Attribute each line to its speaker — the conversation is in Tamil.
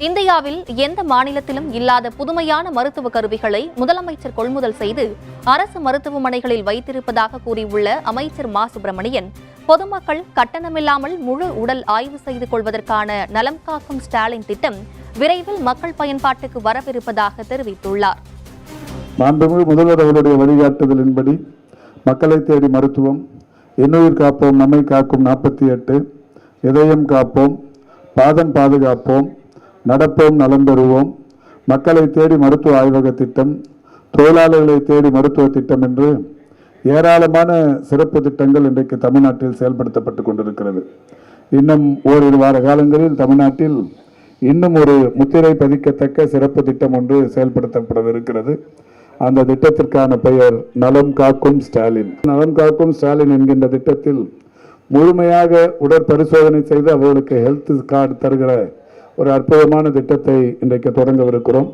Speaker 1: இந்தியாவில் எந்த மாநிலத்திலும் இல்லாத புதுமையான மருத்துவ கருவிகளை முதலமைச்சர் கொள்முதல் செய்து அரசு மருத்துவமனைகளில் வைத்திருப்பதாக கூறியுள்ள அமைச்சர் மா. சுப்பிரமணியன் பொதுமக்கள் கட்டணமில்லாமல் முழு உடல் ஆய்வு செய்து கொள்வதற்கான நலம் காக்கும் ஸ்டாலின் திட்டம் விரைவில் மக்கள் பயன்பாட்டுக்கு வரவிருப்பதாக தெரிவித்துள்ளார்.
Speaker 2: மாண்புமிகு முதல்வர் அவருடைய வழிகாட்டுதலின்படி மக்களை தேடி மருத்துவம் எண்ணுயிர் காப்போம் நம்மை காக்கும் நாற்பத்தி எட்டு இதயம் காப்போம் பாதம் பாதுகாப்போம் நடப்போம் நலம் பெறுவோம் மக்களை தேடி மருத்துவ ஆய்வக திட்டம் தொழிலாளர்களை தேடி மருத்துவ திட்டம் என்று ஏராளமான சிறப்பு திட்டங்கள் இன்றைக்கு தமிழ்நாட்டில் செயல்படுத்தப்பட்டு கொண்டிருக்கிறது. இன்னும் ஓரிரு வார காலங்களில் தமிழ்நாட்டில் இன்னும் ஒரு முத்திரை பதிக்கத்தக்க சிறப்பு திட்டம் ஒன்று செயல்படுத்தப்படவிருக்கிறது. அந்த திட்டத்திற்கான பெயர் நலம் காக்கும் ஸ்டாலின். நலம் காக்கும் ஸ்டாலின் என்கின்ற திட்டத்தில் முழுமையாக உடற்பரிசோதனை செய்து அவர்களுக்கு ஹெல்த் கார்டு தருகிற ஒரு அற்புதமான திட்டத்தை இன்றைக்கு தொடங்கவிருக்கிறோம்.